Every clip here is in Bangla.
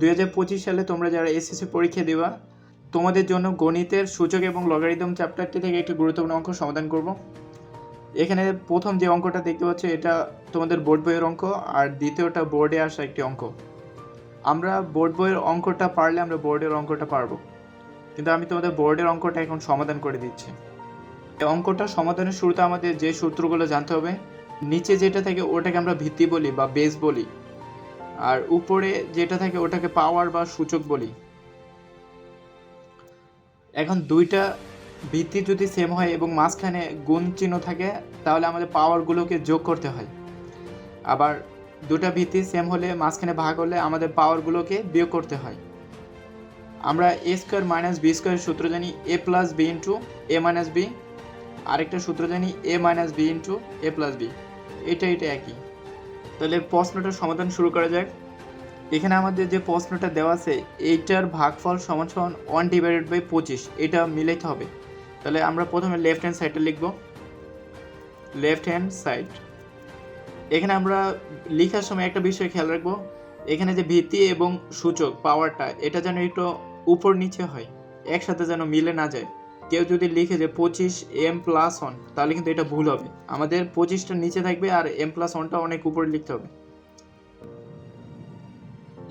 দুই হাজার পঁচিশ সালে তোমরা যারা এসএসসি পরীক্ষা দিবা, তোমাদের জন্য গণিতের সূচক এবং লগারিদম চ্যাপ্টারটি থেকে একটি গুরুত্বপূর্ণ অঙ্ক সমাধান করব। এখানে প্রথম যে অঙ্কটা দেখতে পাচ্ছ, এটা তোমাদের বোর্ড বইয়ের অঙ্ক, আর দ্বিতীয়টা বোর্ডে আসা একটি অঙ্ক। আমরা বোর্ড বইয়ের অঙ্কটা পারলে আমরা বোর্ডের অঙ্কটা পারব। কিন্তু আমি তোমাদের বোর্ডের অঙ্কটা এখন সমাধান করে দিচ্ছি। এই অঙ্কটা সমাধানের শুরুতে আমাদের যে সূত্রগুলো জানতে হবে, নিচে যেটা থাকে ওটাকে আমরা ভিত্তি বলি বা বেস বলি। আর উপরে যেটা থাকে ওটাকে পাওয়ার বা সূচক বলি। এখন দুইটা ভিত্তি যদি সেম হয় এবং মাঝখানে গুণ চিহ্ন থাকে, তাহলে আমাদের পাওয়ারগুলোকে যোগ করতে হয়। আবার দুটা ভিত্তি সেম হলে, মাঝখানে ভাগ হলে আমাদের পাওয়ারগুলোকে বিয়োগ করতে হয়। আমরা a square minus b square সূত্র জানি a plus b into a minus b আরেকটা সূত্র জানি a minus b into a plus b এটা এটা একই। তাহলে প্রশ্নটার সমাধান শুরু করা যাক। এখানে আমাদের যে প্রশ্নটা দেওয়া আছে, এইটার ভাগফল সমান সমান ওয়ান ডিভাইডেড বাই পঁচিশ, এটা মিলাইতে হবে। তাহলে আমরা প্রথমে লেফট হ্যান্ড সাইডটা লিখব। লেফট হ্যান্ড সাইড এখানে আমরা লেখার সময় একটা বিষয় খেয়াল রাখব। এখানে যে ভিত্তি এবং সূচক পাওয়ারটা এটা যেন একটু উপর নিচে হয়, একসাথে যেন মিলে না যায়। কেউ যদি লিখে যে পঁচিশ এম প্লাস ওয়ান তাহলে কিন্তু এটা ভুল হবে। আমাদের পঁচিশটা নিচে থাকবে আর এম প্লাস ওয়ানটা অনেক উপরে লিখতে হবে।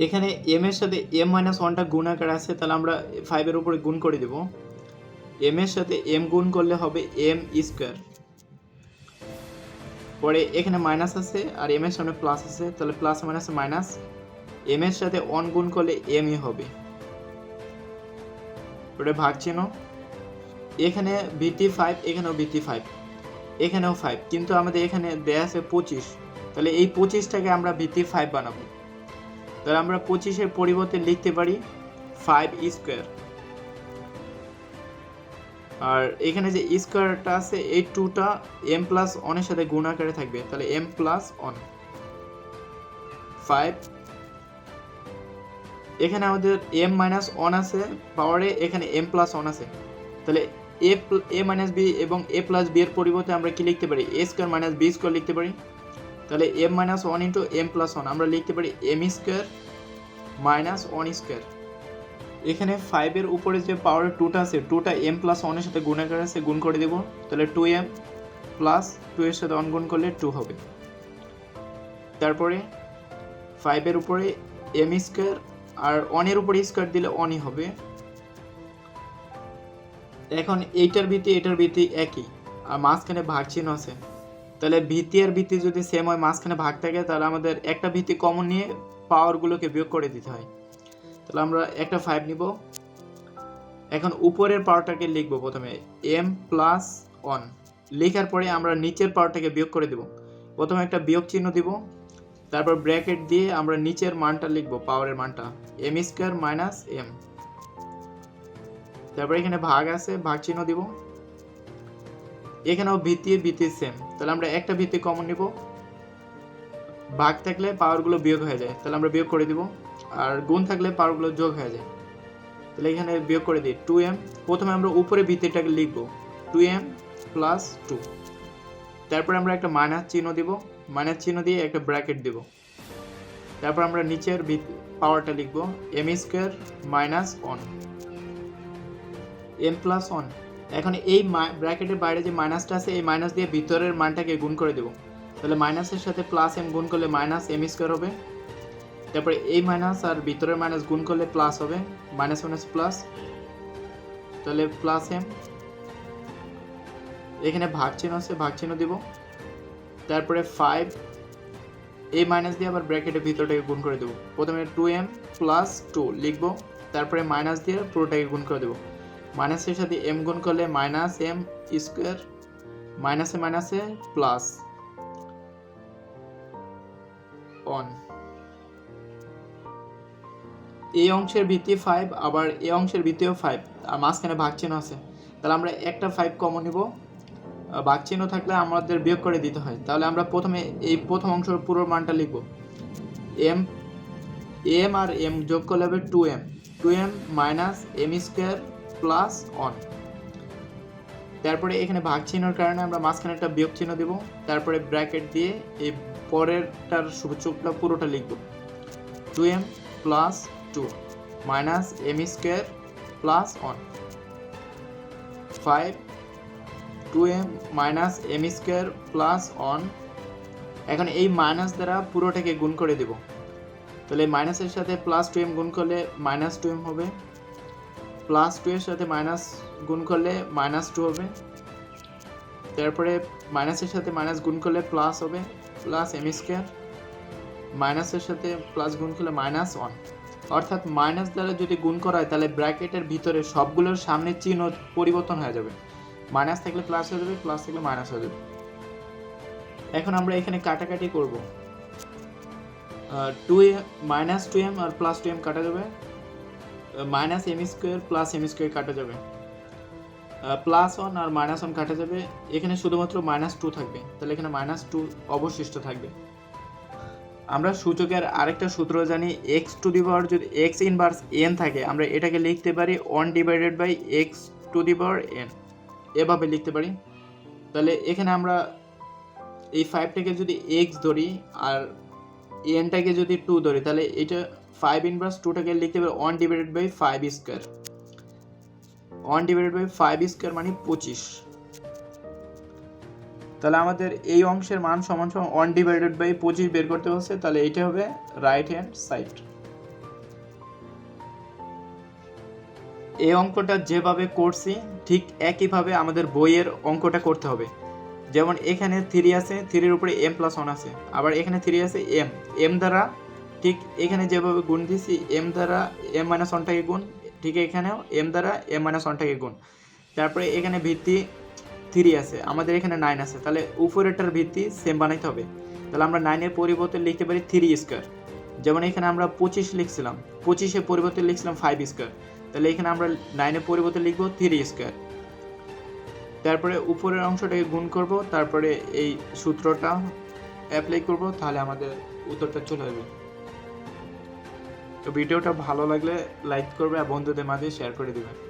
এখানে এম এর সাথে এম মাইনাস ওয়ানটা গুণ আকার আছে, তাহলে আমরা ফাইভের উপরে গুণ করে দেব। এম এর সাথে এম গুণ করলে হবে এম স্কোয়ার পরে এখানে মাইনাস আছে আর এম এর সামনে প্লাস আছে, তাহলে প্লাস মাইনাস মাইনাস এম এর সাথে অন গুণ করলে এমই হবে। ওটা ভাগ চিহ্ন। এখানে ভিটি ফাইভ এখানেও ভিটি ফাইভ এখানেও ফাইভ কিন্তু আমাদের এখানে দেয়া আছে পঁচিশ। তাহলে এই পঁচিশটাকে আমরা ভিটি ফাইভ বানাবো। তাহলে আমরা পঁচিশের পরিবর্তে লিখতে পারি ফাইভ স্কোয়ার আর এখানে যে স্কোয়ারটা আছে, এই টুটা এম প্লাস অনের সাথে গুণ আকারে থাকবে। তাহলে এম প্লাস অন ফাইভ এখানে আমাদের এম মাইনাস অন আছে পাওয়ারে এখানে এম প্লাস অন আছে। তাহলে এ এ মাইনাস বি এবং এ প্লাস বি এর পরিবর্তে আমরা কি লিখতে পারি? A square minus b square লিখতে পারি। তাহলে m minus one into m plus one আমরা লিখতে পারি m square minus one square এখানে ফাইভের উপরে যে পাওয়ার টুটা আছে টুটা এম প্লাস ওয়ানের সাথে গুণাকার আছে, গুণ করে দেবো। তাহলে টু এম প্লাস টু এর সাথে অন গুণ করলে টু হবে। তারপরে ফাইভের উপরে এম স্কোয়ার আর অনের উপরে স্কোয়ার দিলে অনই হবে। এখন এইটার ভিত্তি, এটার ভিত্তি একই। আর মাঝখানে ভাগ চিহ্ন আছে। তাহলে ভিত্তি আর ভিত্তি যদি সেম হয়, মাঝখানে ভাগ থাকে, তাহলে আমাদের একটা ভিত্তি কমন নিয়ে পাওয়ারগুলোকে বিয়োগ করে দিতে হয়। তাহলে আমরা একটা ফাইভ নিব। এখন উপরের পাওয়ারটাকে লিখব প্রথমে এম প্লাস ওয়ান লেখার পরে আমরা নিচের পাওয়ারটাকে বিয়োগ করে দেব। প্রথমে একটা বিয়োগ চিহ্ন দিব। তারপর ব্র্যাকেট দিয়ে আমরা নিচের মানটা লিখব পাওয়ারের মানটা। এম স্কোয়ার মাইনাস এম তারপর এখানে ভাগ আছে, ভাগ চিহ্ন দিব। এখানেও ভিত্তি ভিত্তি সেম তাহলে আমরা একটা ভিত্তি কমন নিব। ভাগ থাকলে পাওয়ারগুলো বিয়োগ হয়ে যায়। তাহলে আমরা বিয়োগ করে দিব। আর গুণ থাকলে পাওয়ারগুলো যোগ হয়ে যায়। তাহলে এখানে বিয়োগ করে দিই। টু এম প্রথমে আমরা উপরে ভিত্তিটাকে লিখব। টু এম প্লাস টু তারপরে আমরা একটা মাইনাস চিহ্ন দিব। মাইনাস চিহ্ন দিয়ে একটা ব্র্যাকেট দিব। তারপর আমরা নিচের পাওয়ারটা লিখব। M square minus one m plus one এখন এই ব্র্যাকেটের বাইরে যে মাইনাসটা আছে, এই মাইনাস দিয়ে ভিতরের মানটাকে গুণ করে দেবো। তাহলে মাইনাসের সাথে প্লাস এম গুণ করলে মাইনাস এম স্কোয়ার হবে। তারপরে এই মাইনাস আর ভিতরের মাইনাস গুণ করলে প্লাস হবে। মাইনাস মাইনাস প্লাস তাহলে প্লাস এম এখানে ভাগ চিহ্ন আছে ভাগ চিহ্ন দিব। তারপরে ফাইভ এই মাইনাস দিয়ে আবার ব্র্যাকেটের ভিতরটাকে গুণ করে দেবো। প্রথমে টু এম প্লাস টু লিখব। তারপরে মাইনাস দিয়ে পুরোটাকে গুণ করে দেবো। মাইনাসের সাথে এম গুণ করলে মাইনাস এম স্কোয়ার, মাইনাসে মাইনাসে প্লাস অন এই অংশের ভিত্তি ফাইভ আবার এই অংশের ভিত্তিও ফাইভ আর মাঝখানে ভাগ চিহ্ন আছে। তাহলে আমরা একটা ফাইভ কমন নিব। ভাগ থাকলে আমাদের বিয়োগ করে দিতে হয়। তাহলে আমরা প্রথমে এই প্রথম অংশের পুরো মানটা লিখব। এম এম আর এম যোগ করলে হবে two m two m minus m square plus on তারপরে এখানে ভাগ চিহ্নের কারণে আমরা মাঝখানে একটা বিয়োগ চিহ্ন দেব। তারপরে ব্র্যাকেট দিয়ে এই পরেরটার সূচকটা পুরোটা লিখব। Two m plus two minus m square plus one five two m minus m square plus one এখন এই মাইনাস দ্বারা পুরোটাকে গুণ করে দেব। তাহলে মাইনাসের সাথে প্লাস টু এম গুণ করলে মাইনাস টু এম হবে। প্লাস টু এর সাথে মাইনাস গুণ করলে মাইনাস টু হবে। তারপরে মাইনাসের সাথে মাইনাস গুণ করলে প্লাস হবে প্লাস এম স্কোয়ার মাইনাসের সাথে প্লাস গুণ করলে মাইনাস ওয়ান অর্থাৎ মাইনাস দ্বারা যদি গুণ করা হয়, তাহলে ব্র্যাকেটের ভিতরে সবগুলোর সামনে চিহ্ন পরিবর্তন হয়ে যাবে। মাইনাস থাকলে প্লাস হয়ে যাবে প্লাস থাকলে মাইনাস হয়ে যাবে। এখন আমরা এখানে কাটাকাটি করব। Two m minus two m আর প্লাস টু এম কাটা যাবে। Minus m square plus m square কাটা যাবে। প্লাস ওয়ান আর মাইনাস ওয়ান কাটা যাবে। এখানে শুধুমাত্র মাইনাস টু থাকবে। তাহলে এখানে মাইনাস টু অবশিষ্ট থাকবে। আমরা সূচকের আরেকটা সূত্র জানি এক্স টু দি পাওয়ার যদি এক্স ইনভার্স এন থাকে, আমরা এটাকে লিখতে পারি one divided by x to the power n এভাবে লিখতে পারি। তাহলে এখানে আমরা এই ফাইভটাকে যদি এক্স ধরি আর এনটাকে যদি টু ধরি, তাহলে এটা ফাইভ ইনভার্স টুটাকে লিখতে পারি one divided by five square one divided by five square মানে পঁচিশ। তাহলে আমাদের এই অংশের মান সমান সমান ওয়ান ডিভাইডেড বাই পঁচিশ বের করতে হচ্ছে তাহলে এটা হবে রাইট হ্যান্ড সাইড এই অঙ্কটা যেভাবে করছি, ঠিক একইভাবে আমাদের বইয়ের অঙ্কটা করতে হবে। যেমন এখানে থ্রি আছে থ্রির উপরে এম প্লাস ওয়ান আছে, আবার এখানে থ্রি আছে এম এম দ্বারা ঠিক এখানে যেভাবে গুণ দিয়েছি এম দ্বারা এম মাইনাস ওয়ানটাকে গুণ, ঠিক এখানেও এম দ্বারা এম মাইনাস ওয়ানটাকে গুণ। তারপরে এখানে ভিত্তি থ্রি আছে, আমাদের এখানে নাইন আছে। তাহলে উপরেরটার ভিত্তি সেম বানাইতে হবে। তাহলে আমরা নাইনের পরিবর্তে লিখতে পারি থ্রি স্কোয়ার যেমন এখানে আমরা পঁচিশ লিখছিলাম পঁচিশের পরিবর্তে লিখছিলাম ফাইভ স্কোয়ার তাহলে এখানে আমরা নাইনের পরিবর্তে লিখব থ্রি স্কোয়ার তারপরে উপরের অংশটাকে গুণ করব, তারপরে এই সূত্রটা অ্যাপ্লাই করব, তাহলে আমাদের উত্তরটা চলে আসবে তো ভিডিওটা ভালো লাগলে লাইক করবে আর বন্ধুদের মাঝে শেয়ার করে দিবেন